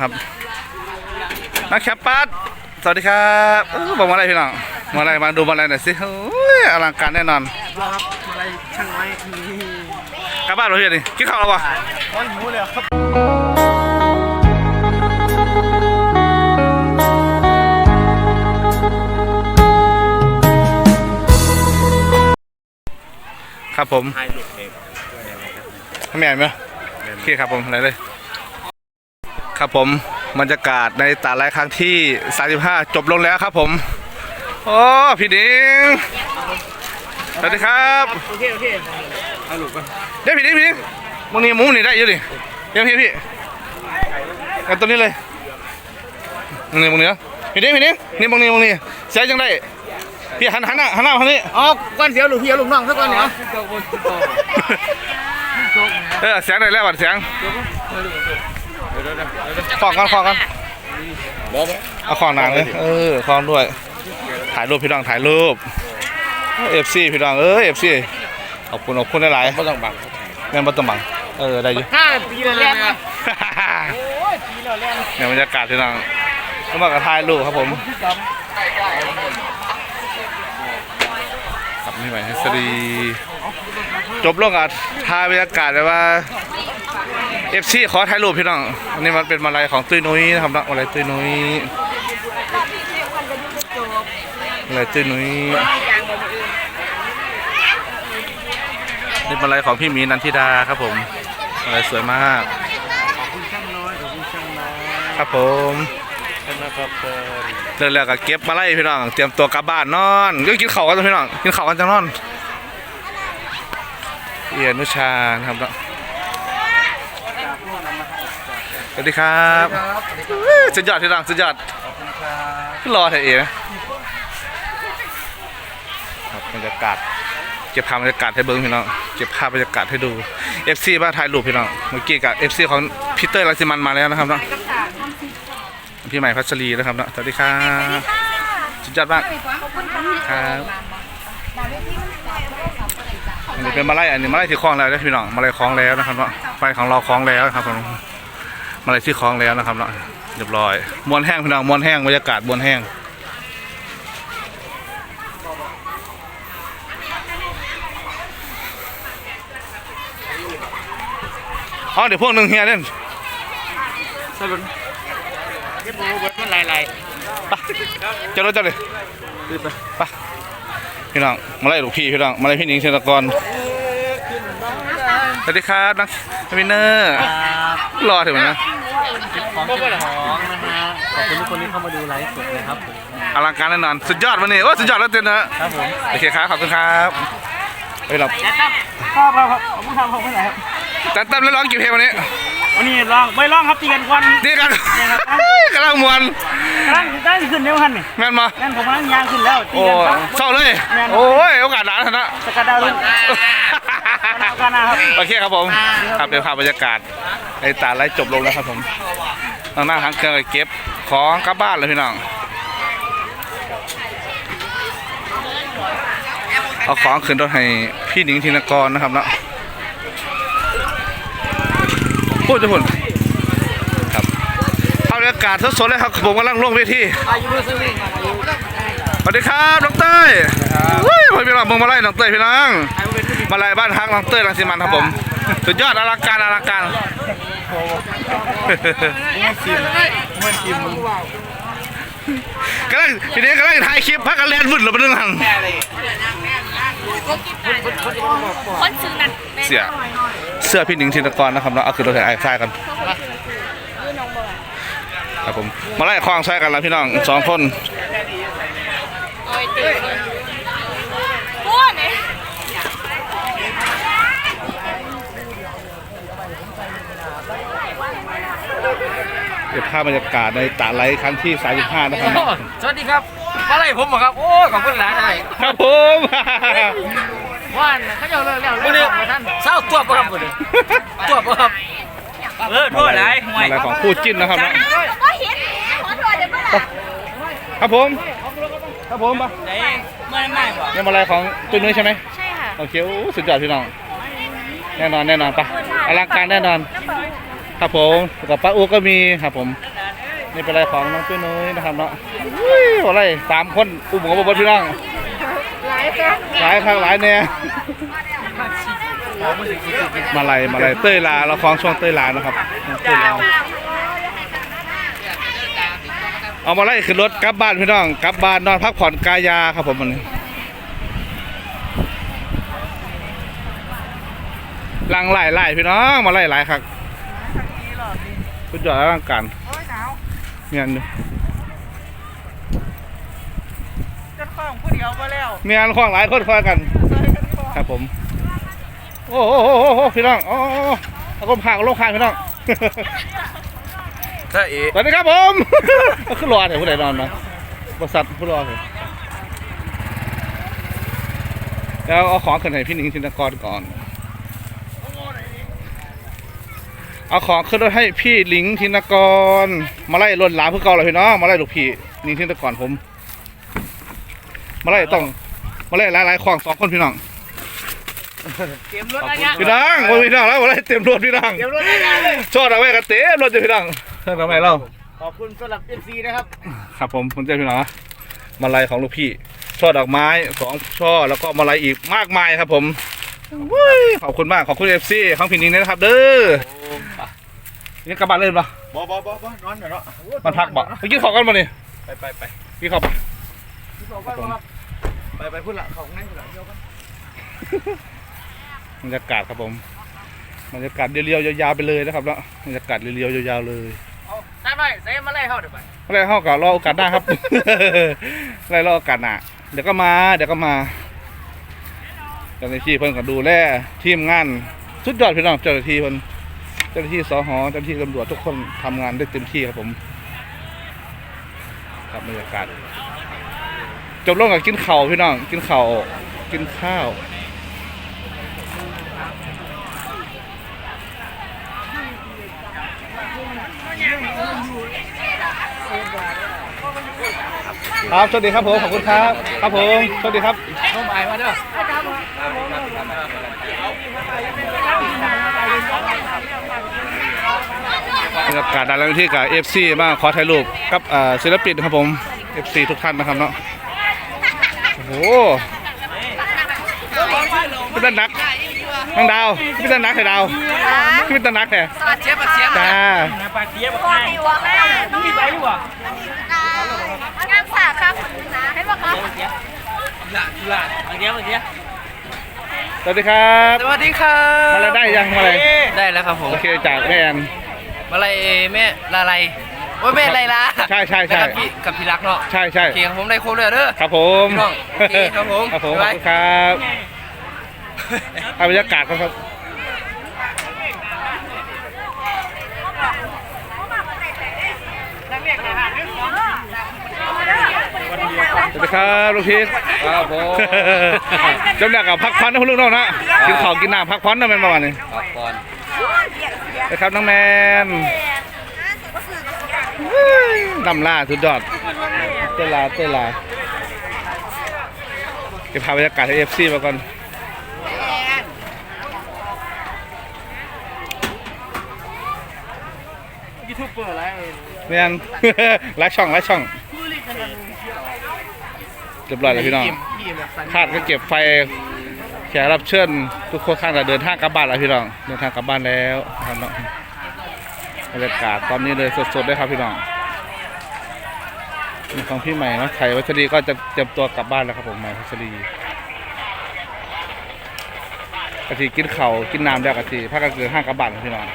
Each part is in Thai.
ครับนักแคปปัสสวัสดีครับเออบอกมาอะไรพี่น้องมาอะไรมาดูมาอะไรหน่อยสิโอ้ยอลังการแน่นอนครับอะไรช่างไม้นี่กลับบ้านเราเฮียนี่กินข้าวแล้ววะโอ้ยหิวเลยครับครับผมถ่ายรูปเองให้แม่ไหมโอเคครับผมอะไรเลย ครับผมบรรยากาศในตาไลครั้งที่ 35 จบลงแล้วครับผม โอ้พี่ดิงสวัสดีครับโอเคโอเคเอาลูกไปเดี๋ยวพี่ดิงพี่ดิงมึงนี่มุมนี่ได้อยู่ดิเดี๋ยวพี่พี่เอาตัวนี้เลยมึงนี่มึงนี่นะพี่ดิงพี่ดิงนี่มึงนี่มึงนี่เสียจังได้พี่หันหันหน้าหันหน้ามาทางนี้อ๋อก้อนเสียวลูกเฮียลูกน้องสักก้อนเนาะเออเสียงได้แล้วบัดเสียง ฟองกันฟองกันเอาฟองหนังเลยเออฟองด้วย ถ่ายรูปพี่น้องถ่ายรูปเอฟซีพี่น้องเออเอฟซีขอบคุณขอบคุณหลายไม่ต้องบังๆแม่นบ่ต้องบังเออได้อยู่ ห้าปีแล้วแหละโอ้ยปีแล้วแหละเนี่ยบรรยากาศพี่น้องก็มากระถ่ายรูปครับผมครับนี่ใหม่เฮสรีจบลงกับถ่ายบรรยากาศแบบว่า เอฟซีขอถ่ายรูปพี่น้องอันนี้มันเป็นมาลัยของตุ้ยนุ้ยนะครับนะมาลัยตุ้ยนุ้ยมาลัยตุ้ยนุ้ยนี่มาลัยของพี่หมีนันทิดาครับผมมาลัยสวยมากขอบคุณช่างน้อยขอบคุณช่างน้อยครับผมเรื่องแล้วก็เก็บมาไล่พี่น้องเตรียมตัวกลับบ้านนอนก็กินข้าวกันจ้ะพี่น้องกินข้าวกันจังนอนเอียนุชานะครับเนาะส วัสดีครับสุดยอดพี่น้องสุดยอดรอเถอะเอ๋นะครับบรรยากาศเก็บภาพบรรยากาศให้เบิ้งพี่น้องเก็บภาพบรรยากาศให้ดู FC บ้านถ่ายรูปพี่น้องเมื่อกี้กับ FC ของพีเตอร์ลังสิมันมาแล้วนะครับเนาะพี่ใหม่พัชรีนะครับเนาะสวัสดีครับสุดยอดมากครับอันนี้เป็นมาไล่อันนี้มาไล่ที่คลองแล้วนะพี่น้องมาไล่คลองแล้วนะครับเนาะไปของเราคลองแล้วครับผม มาไล่ที่คลองแล้วนะครับเนาะเรียบร้อยมวนแห้งพี่น้องมวนแห้งบรรยากาศมวนแห้งอ๋อเดี๋ยวพวกหนึ่งเฮียเล่นสรุปเก็บโอ้เบิดมันลายลายไปเจ้ารถเจ้าเลยไปพี่น้องมาไล่ลูกพี่พี่น้องมาไล่พี่หนิงเชนกรส วัสดีครับนักวินเนอร์รอถึงนะของเก็บของนะฮะขอบคุณทุกคนที่เข้ามาดูไลฟ์สดนะครับผมอลังการแน่นอน สุดยอดวันนี้โอ้สุดยอดแล้วเต้นนะครับผมโอเคครับขอบคุณครับเฮ้ยเรายัดตั้มครับครับครับผมทำผมไม่ไหนครับจัดเต็มแล้วร้องกี่เพลงวันนี้วันนี้ลองไม่ลองครับตีกันควันดีกันกำลังมวนกำลังได้ขึ้นเร็วหันนี่แม่นมางั้นผมกำลังยางขึ้นแล้วตีโอ้กันครับเศร้าเลยโอ้ยโอกาสหลานนะสกัดดาวรุ่ง กันนะครับโอเคครับผมครับเดี๋ยวพาพบรรยากาศไอ้ตาไล่จบลงแล้วครับผมทางหน้าทางเครื่องก็เก็บของกลับบ้านเลยพี่น้องเอาของขึ้นรถให้พี่หนิงธินกรนะครับเนาะพูดจะพูดครับเอาบรรยากาศสดๆเลยครับผมกำลังลงเวทีอายุเท่าไหร่อายุสวัสดีครับน้องเต้ยเฮ้ยพี่น้องมึงมาไล่น้องเต้ยพี่น้อง มาไล่บ้านพักน้องเต้ยรังสิมันครับผม สุดยอดอลังการอลังการมันชิมมันชิมกำลังทีนี้กำลังถ่ายคลิปพักกันแลนวุ่นหรือเป็นเรื่องหังคนซื้อนั่นแม่เสียเสื้อพี่หนิงธินกรนะครับเนาะเอาขึ้นรถแห่ไอ้ทรายกันครับผมมาไล่คล้องใช้กันแล้วพี่น้องสองคน โอ้ยตื่นพูดเนี่ย เก็บภาพบรรยากาศในตาไลท์ครั้งที่ 35 นะครับ สวัสดีครับอะไรผมเหรอครับ โอ้ขอบคุณหลายได้ครับผมว่านเขาจะเลิกแล้วเลิกท่านเศร้าตัวปะครับคนนี้ตัวปะครับเออโทษหลายห่วยอะไรของคู่จิ้นนะครับเนาะก็เห็นขอโทษเดี๋ยวเมื่อไหร่ครับผมครับผมปะไหนไม่ไม่บ่เนี่ยมาอะไรของตุ้ยนุ้ยใช่ไหมใช่ค่ะโอเคโอ้สุดยอดพี่น้องแน่นอนแน่นอนปะอลังการแน่นอน ครับผมกับป้าอูก็มีครับผมนี่เป็นอะไรของน้องตุ้ยนุ้ยนะครับเนาะอุ้ยอะไรสามคนอุ้มของบพี่น้องหลายครับหลายครั้งหลายเนี่ยมาลัยมาลัยเต้ยลาเราคล้องช่วงเต้ยลานะครับเต้ยลาเอามาไล่ขึ้นรถกลับบ้านพี่น้องกลับบ้านนอนพักผ่อนกายาครับผมมันนี้หลังไล่ไล่พี่น้องมาไล่ไล่ครับ สุดยอดร่างการเมียนอยู่จะคล้องผู้เดียวมาแล้วเมียนคล้องหลายคนคอยกัน ครับผม โอ้โหโอ้โหโอ้โหพี่น้องโอ้โหเอาลมพางเอาลมพางพี่น้องถ้าเอ๋สวัสดีครับผมขึ้นรอเถอะผู้ใดนอนมาบริษัทผู้รอเถอะแล้วเอาของขึ้นให้พี่หนิงชินกรก่อน เอาของขึ้นรถให้พี่หลิงธินกร มาไล่ลวนหลามเพื่อเก่าเลยพี่น้องมาไล่ลูกพี่หนิงธินกรผม มาไล่ต้อง มาไล่หลายๆของสองคนพี่น้องเตรียมรถอะไรเงี้ยพี่น้องโอ้ยพี่น้องแล้วมาไล่เต็มรถพี่น้องเตรียมรถอะไรเงี้ยเลยชอดเอาไว้กันเต็มรถจะพี่น้องเท่าทำไมเล่าขอบคุณสำหรับ MC นะครับ ครับผมคุณเจ้าพี่น้องนะมาลัยของลูกพี่ ช่อดอกไม้สองช่อแล้วก็มาลัยอีกมากมายครับผมวุ้ยขอบคุณมากขอบคุณเอฟซีของพี่นิงนะครับ เด้อ นี่กลับบ้านเลยปะบ่บ่บ่บ่นอนเนาะมาพักบ่ไปกินข้าวกันมาดิไปไปไปกินข้าวปะไปไปพูดละของนั่นพูดละเดียวกันบรรยากาศครับผมบรรยากาศเรียวๆยาวๆไปเลยนะครับแล้วบรรยากาศเรียวๆยาวๆเลยเอาได้ไหมเซฟมาไล่เข้าเดี๋ยวไปอะไรเข้ากับรอโอกาสหน้าครับอะไรรอโอกาสหน้าเดี๋ยวก็มา เดี๋ยวก็มาเจ้าหน้าที่เพิ่นก็ดูแลทีมงานสุดยอดพี่น้องเจ้าหน้าที่เพิ่น เจ้าหน้าที่สหเจ้าหน้าที่ตำรวจทุกคนทำงานได้เต็มที่ครับผมครับบรรยากาศจบลงกับกินข้าวพี่น้องกินข้าวกินข้าวครับสวัสดีครับผมขอบคุณครับ ครับผมสวัสดีครับเข้าไปมาเด้อ บรรยา กาศด้านหล่างที่กับ FC มาขอถ่ายรูปกับเอ่อศิลปินครับผม FC ทุกท่านนะครับเนาะโอ้โหพี่ตันนักนังดาวพี่ตันนักไข่ดาวพี่ตันนักแท้ปาเจี๊ยบปาเจี๊ยบจ้าปาเจี๊ยบให้ต้องมีไปดีกว่างานสาครับให้บอกครับละละปาเจี๊ยบปาเจี๊ยบสวัสดีครับ สวัสดีครับ มาแล้วได้ยังมาอะไรได้แล้วครับผม โอเคจากแม่แอน มาอะไรแม่ลาไรโอ้ยแม่ไรล่ะใช่ใช่ใช่กับพี่กับพี่รักเนาะใช่ใช่โอเคครับผมได้ครบเลยเด้อ ครับผมพี่น้องโอเคครับผมครับผมขบ๊าอยบายบคุณครับเอาบรรยากาศครับครับ สวัสดีครับลูกพีชครับผม จำได้กับพักพันนะคุณลูกน้องนะกินข้าวกินน้ำพักพันนะเป็นประมาณนี้ ครับก่อน นะครับน้องแมนนำล่าสุดยอดเต้นลาเต้นลาเก็บภาพบรรยากาศให้เอฟซีมาก่อนยูทูบเบอร์อะไรแมนหลายช่องหลายช่องเรียบร้อยแล้วพี่น้องคาดก็เก็บไฟ แขกรับเชิญทุกคนข้างจะเดินทางกลับบ้านแล้วพี่น้อง เดินทางกลับบ้านแล้วครับน้องบรรยากาศตอนนี้เลยสดๆเลยครับพี่น้องของพี่ใหม่นะไทยวัชรีก็จะเตรียมตัวกลับบ้านแล้วครับผมใหม่วัชรีกะทิกินเข่าวกินน้ำแล้วกะทิพักกันเกินห้างกลับบ้านพี่น้อง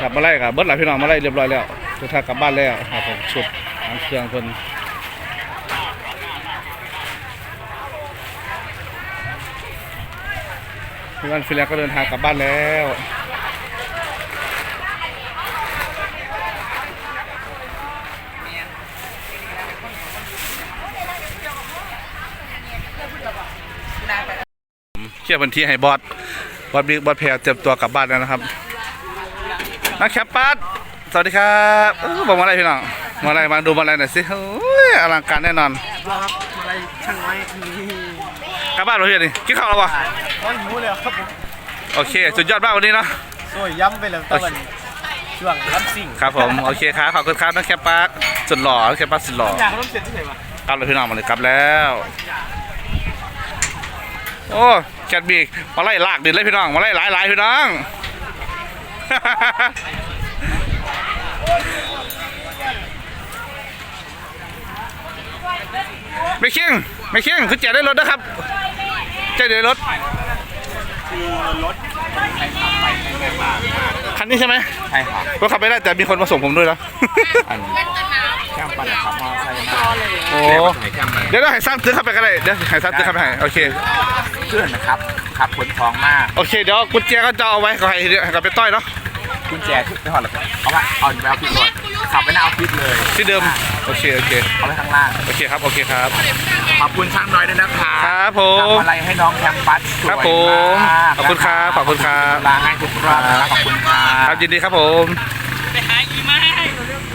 กลับมาไล่กับเบิร์ดหลายพี่น้องมาไล่เรียบร้อยแล้วเดินทางกลับบ้านแล้วครับผมสุดทางเครื่องคนพี่วันฟิลแลนด์ก็เดินทางกลับบ้านแล้วเคลียร์พื้นที่ให้บอสบอสบิ๊กบอสแพรเตรียมตัวกลับบ้านแล้วนะครับ นักแคปปัสสวัสดีครับเออบอกมาอะไรพี่น้องมาอะไรมาดูมาอะไรหน่อยสิโอ้ยอลังการแน่นอนครับอะไรช่างน้อยนี่กลับบ้านเราเฮียดิกินข้าวแล้ววะโอ้ยหมูเลยครับผมโอเค สุดยอดมากวันนี้เนาะสวยย้ำไปเลยตะวันช่วงล้ำสิ่งครับผมโอเคครับขอบคุณครับน้องแคปปาร์คสุดหล่อน้องแคปปาร์คสุดหล่ออยากล้ำเสร็จที่ไหนวะกลับเลยพี่น้องมาเลยกลับแล้วโอ้แคทบีกมาไล่ลากดินเลยพี่น้องมาไล่หลายหลายๆพี่น้อง ไม่เคียงไม่เคียงคือแจกได้รถนะครับแจกได้รถคันนี้ใช่ไหมใช่ครับก็ขับไม่ได้แต่มีคนมาส่งผมด้วยนะอันแคมปันนะครับมอไซค์มาโอ้เรียกว่าสมัยแคมปันเดี๋ยวเราให้สร้างตื้อเข้าไปก็ได้เดี๋ยวให้สร้างตื้อเข้าไปให้โอเคเพื่อนนะครับ ขับขนของมากโอเค เดี๋ยวกุญแจก็จะเอาไว้ก็ให้ให้กับไปต้อยเนาะกุญแจทุกไปหอดเลยเอาว่าเอาไปเอาพิษรถขับไปหน้าเอาพิษเลยที่เดิมโอเคโอเคเอาไว้ข้างล่างโอเคครับโอเคครับขอบคุณช่างน้อยด้วยนะคะครับผมทำอะไรให้น้องแคมปัสสวยครับผมมากขอบคุณครับขอบคุณครับลาให้ทุกรอบนะครับขอบคุณครัครับบยินดีครับผม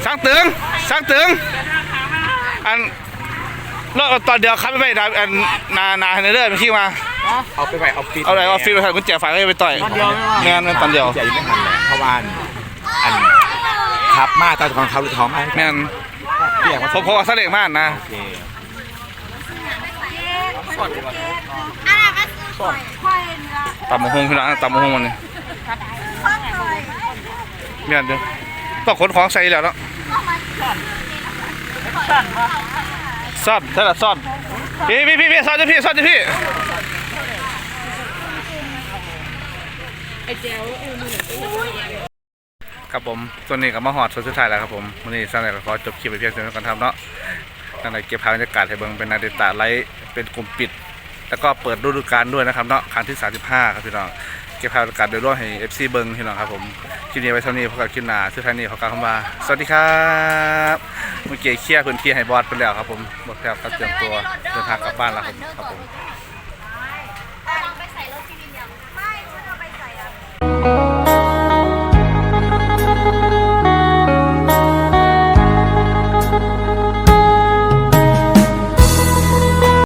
สร้างตึงสร้างตึงอันรอบตอนเดียวครับไม่ไปนะอันนานาเนเดอร์มันขี้มา เอาไปไว้เอาฟิตเอาอะไรเอาฟิลไปใส่กุญแจฝากให้ไปต่อยงานมันตอนเดียวกุญแจยังไม่ทันเลยเพราะว่าอันขับมาตอนของเขาหรือท้องมาแม่นเรียกว่าเพราะเพราะว่าเสลงมากนะโอเคตำมะฮงพี่น้องตำมะฮงมันนี่แม่นเด้อต้องขนของใส่แล้วเนาะซ่อนใช่ละซ่อนพี่พี่พี่พี่ซ่อนดิพี่ซ่อนดิพี่ ครับผมส่วนนี้ก็มาหอดส่วนสุดท้ายแล้วครับผมวันนี้สร้างแต่ก็ขอจบคลิปไปเพียงเท่านี้ก่อนครับเนาะตั้งแต่เก็บภาพบรรยากาศให้เบิ่งเป็นนาเดตาไลฟ์เป็นกลุ่มปิด แล้วก็เปิดฤดูกาลด้วยนะครับเนาะครั้งที่ 35 ครับพี่น้องเก็บภาพบรรยากาศโดยรวมให้ FC เบิ่งพี่น้องครับผมคลิปนี้ไว้เท่านี้พบกับคลิปหน้าสุดท้ายนี้ขอกล่าวคำว่าสวัสดีครับเมื่อกี้เคลียร์พื้นที่ให้บอสไปแล้วครับผมบอสแล้วก็เตรียมตัวเดินทางกลับบ้านแล้วครับผม